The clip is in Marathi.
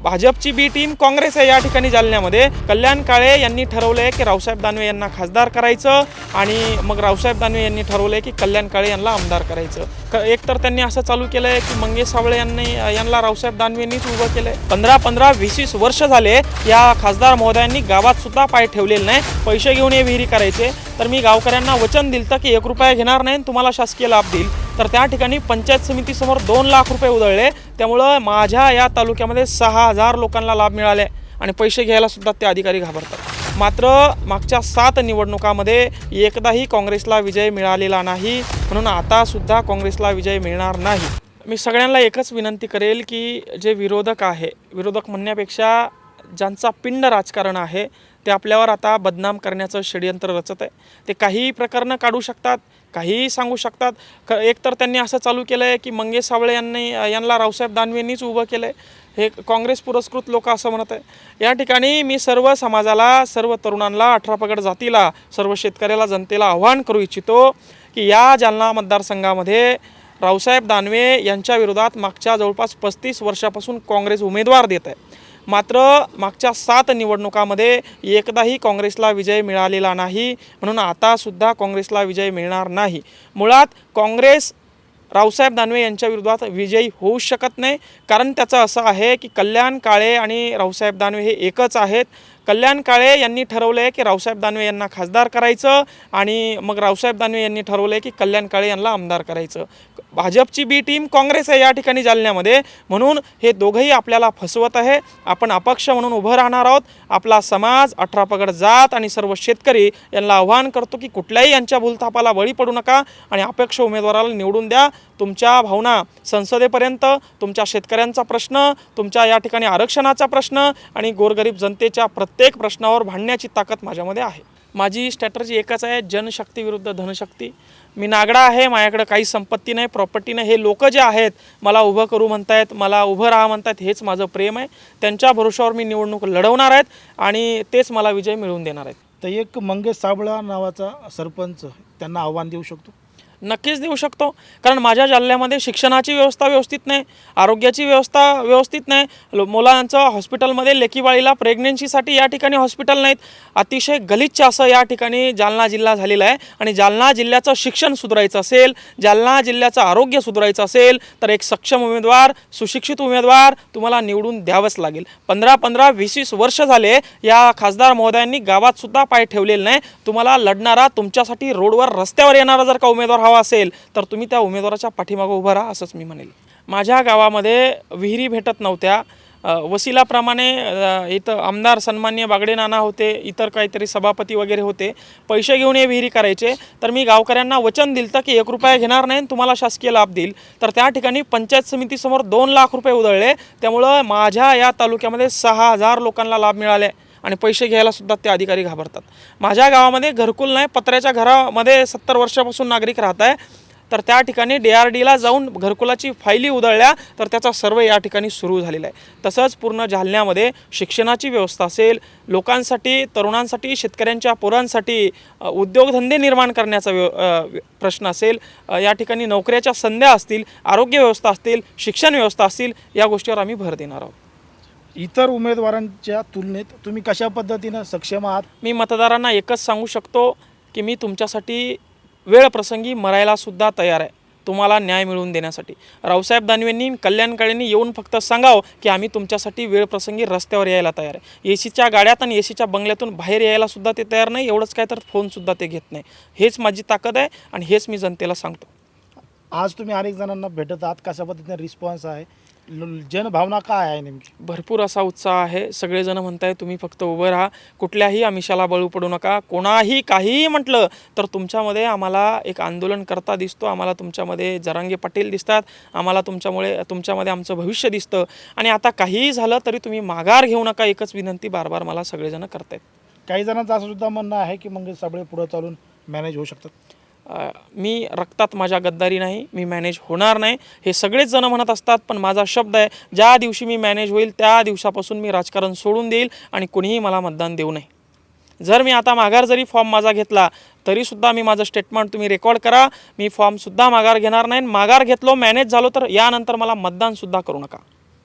भाजपची बी टीम काँग्रेस आहे या ठिकाणी जालन्यामध्ये. कल्याण काळे यांनी ठरवलंय की रावसाहेब दानवे यांना खासदार करायचं आणि मग रावसाहेब दानवे यांनी ठरवलंय की कल्याण काळे यांना आमदार करायचं. क- एक तर त्यांनी असं चालू केलंय की मंगेश सावळे यांनी यांना रावसाहेब दानवेंनीच उभं केलंय. पंधरा पंधरा वीस वीस वर्ष झाले या खासदार महोदयांनी गावात सुद्धा पाय ठेवलेले नाही पैसे घेऊन हे विहिरी करायचे. तर मी गावकऱ्यांना वचन दिलं की एक रुपया घेणार नाही आणि तुम्हाला शासकीय लाभ देईल. तर त्या ठिकाणी पंचायत समितीसमोर दोन लाख रुपये उधळले. त्यामुळं माझ्या या तालुक्यामध्ये सहा हजार लोकांना लाभ मिळाले आणि पैसे घ्यायला सुद्धा ते अधिकारी घाबरतात. मात्र मागच्या सात निवडणुकामध्ये एकदाही काँग्रेसला विजय मिळालेला नाही. म्हणून आतासुद्धा काँग्रेसला विजय मिळणार नाही. मी सगळ्यांना एकच विनंती करेल की जे विरोधक आहे विरोधक म्हणण्यापेक्षा ज्यांचा पिंड राजकारण आहे ते आपल्यावर आता बदनाम करण्याचं षडयंत्र रचत आहे. ते काहीही प्रकरणं काढू शकतात काहीही सांगू शकतात. क एकतर त्यांनी असं चालू केलं आहे की मंगेश सावळे यांनी यांना रावसाहेब दानवेंनीच उभं केलं आहे हे काँग्रेस पुरस्कृत लोक असं म्हणत आहे. या ठिकाणी मी सर्व समाजाला सर्व तरुणांना अठरा पगड जातीला सर्व शेतकऱ्याला जनतेला आव्हान करू इच्छितो की या जालना मतदारसंघामध्ये रावसाहेब दानवे यांच्या विरोधात मागच्या जवळपास पस्तीस वर्षापासून काँग्रेस उमेदवार देत आहे. मात्र मागच्या सात निवडणुकामध्ये एकदाही काँग्रेसला विजय मिळालेला नाही. म्हणून आतासुद्धा काँग्रेसला विजय मिळणार नाही. मुळात काँग्रेस रावसाहेब दानवे यांच्या विरोधात विजयी होऊ शकत नाही. कारण त्याचं असं आहे की कल्याण काळे आणि रावसाहेब दानवे हे एकच आहेत. कल्याण काळे यांनी ठरवलं आहे की रावसाहेब दानवे यांना खासदार करायचं आणि मग रावसाहेब दानवे यांनी ठरवलं आहे की कल्याण काळे यांना आमदार करायचं. भाजपची बी टीम काँग्रेस आहे या ठिकाणी जालन्यामध्ये. म्हणून हे दोघंही आपल्याला फसवत आहे. आपण अपक्ष म्हणून उभं राहणार आहोत. आपला समाज अठरा पगड जात आणि सर्व शेतकरी यांना आव्हान करतो की कुठल्याही यांच्या भूलथापाला बळी पडू नका आणि अपक्ष उमेदवाराला निवडून द्या. तुमच्या भावना संसदेपर्यंत तुमच्या शेतकऱ्यांचा प्रश्न तुमच्या या ठिकाणी आरक्षणाचा प्रश्न आणि गोरगरीब जनतेच्या प्रत्येक प्रश्नावर भांडण्याची ताकद माझ्यामध्ये आहे. माझी स्ट्रॅटर्जी एकच आहे जनशक्ती विरुद्ध धनशक्ती. मी नागडा आहे माझ्याकडे काही संपत्ती नाही प्रॉपर्टी नाही. हे लोक जे आहेत मला उभं करू म्हणतायत मला उभं राहा म्हणतायत हेच माझं प्रेम आहे. त्यांच्या भरोशावर मी निवडणूक लढवणार आहेत आणि तेच मला विजय मिळवून देणार आहेत. तर एक मंगेश साबळा नावाचा सरपंच त्यांना आव्हान देऊ शकतो? नक्कीच देऊ शकतो. कारण माझ्या जिल्ह्यामध्ये शिक्षणाची व्यवस्था व्यवस्थित नाही आरोग्याची व्यवस्था व्यवस्थित नाही. मुलांचं हॉस्पिटलमध्ये लेकीबाळीला प्रेग्नेन्सीसाठी या ठिकाणी हॉस्पिटल नाहीत. अतिशय गलिच्छ असं या ठिकाणी जालना जिल्हा झालेला आहे. आणि जालना जिल्ह्याचं शिक्षण सुधारायचं असेल जालना जिल्ह्याचं आरोग्य सुधारायचं असेल तर एक सक्षम उमेदवार सुशिक्षित उमेदवार तुम्हाला निवडून द्यावंच लागेल. पंधरा पंधरा वीस वीस वर्ष झाले या खासदार महोदयांनी गावातसुद्धा पाय ठेवलेले नाही. तुम्हाला लढणारा तुमच्यासाठी रोडवर रस्त्यावर येणारा जर का उमेदवार भाव असेल तर तुम्ही त्या उमेदवाराच्या पाठीमागं उभं राहा असंच मी म्हणेल. माझ्या गावामध्ये विहिरी भेटत नव्हत्या. वसिलाप्रमाणे इथं आमदार सन्मान्य बागडे नाना होते इतर काहीतरी सभापती वगैरे होते. पैसे घेऊन हे विहिरी करायचे. तर मी गावकऱ्यांना वचन दिलं की एक रुपया घेणार नाही आणि तुम्हाला शासकीय लाभ देईल. तर त्या ठिकाणी पंचायत समितीसमोर दोन लाख रुपये उधळले. त्यामुळं माझ्या या तालुक्यामध्ये सहा हजार लोकांना लाभ मिळाले. आणि पैसे घ्यायला सुद्धा ते अधिकारी घाबरतात. माझ्या गावामध्ये घरकुल नाही पत्र्याच्या घरामध्ये सत्तर वर्षापासून नागरिक राहत आहे. तर त्या ठिकाणी डी आर डीला जाऊन घरकुलाची फायली उधळल्या तर त्याचा सर्वे या ठिकाणी सुरू झालेला आहे. तसंच पूर्ण जालन्यामध्ये शिक्षणाची व्यवस्था असेल लोकांसाठी तरुणांसाठी शेतकऱ्यांच्या पोरांसाठी उद्योगधंदे निर्माण करण्याचा व्य- प्रश्न असेल या ठिकाणी नोकऱ्याच्या संध्या असतील आरोग्य व्यवस्था असतील शिक्षण व्यवस्था असतील या गोष्टीवर आम्ही भर देणार आहोत. इतर उमेदवारांच्या तुलनेत तुम्ही कशा पद्धतीनं सक्षम आहात? मी मतदारांना एकच सांगू शकतो की मी तुमच्यासाठी वेळ प्रसंगी मरायला सुद्धा तयार आहे तुम्हाला न्याय मिळवून देण्यासाठी. रावसाहेब दानवेंनी कल्याण काळेंनी येऊन फक्त सांगावं की आम्ही तुमच्यासाठी वेळ प्रसंगी रस्त्यावर यायला तयार आहे. ए सीच्या गाड्यात आणि ए सीच्या बंगल्यातून बाहेर यायला सुद्धा ते तयार नाही एवढंच काय तर फोनसुद्धा ते घेत नाही. हेच माझी ताकद आहे आणि हेच मी जनतेला सांगतो. आज तुम्ही अनेक जणांना भेटत आहात कशा पद्धतीने रिस्पॉन्स आहे? ल- जनभावना काय आहे नेमकी? भरपूर असा उत्साह आहे. सगळेजण म्हणताय तुम्ही फक्त उभं राहा. कुठल्याही आमिषाला बळू पडू नका. कोणाही काहीही म्हटलं तर तुमच्यामध्ये आम्हाला एक आंदोलन करता दिसतो. आम्हाला तुमच्यामध्ये जरांगे पाटील दिसतात. आम्हाला तुमच्यामुळे तुमच्यामध्ये आमचं भविष्य दिसतं. आणि आता काहीही झालं तरी तुम्ही माघार घेऊ नका. एकच विनंती बार बार मला सगळेजण करतायत. काही जणांचं असं सुद्धा म्हणणं आहे की मंगेश साबळे पुढे चालून मॅनेज होऊ शकतात. मी रक्तात माझ्या गद्दारी नाही मी मॅनेज होणार नाही. हे सगळेच जण म्हणत असतात पण माझा शब्द आहे ज्या दिवशी मी मॅनेज होईल त्या दिवसापासून मी राजकारण सोडून देईल आणि कुणीही मला मतदान देऊ नये. जर मी आता माघार जरी फॉर्म माझा घेतला तरीसुद्धा मी माझं स्टेटमेंट तुम्ही रेकॉर्ड करा. मी फॉर्मसुद्धा माघार घेणार नाही माघार घेतलो मॅनेज झालो तर यानंतर मला मतदानसुद्धा करू नका.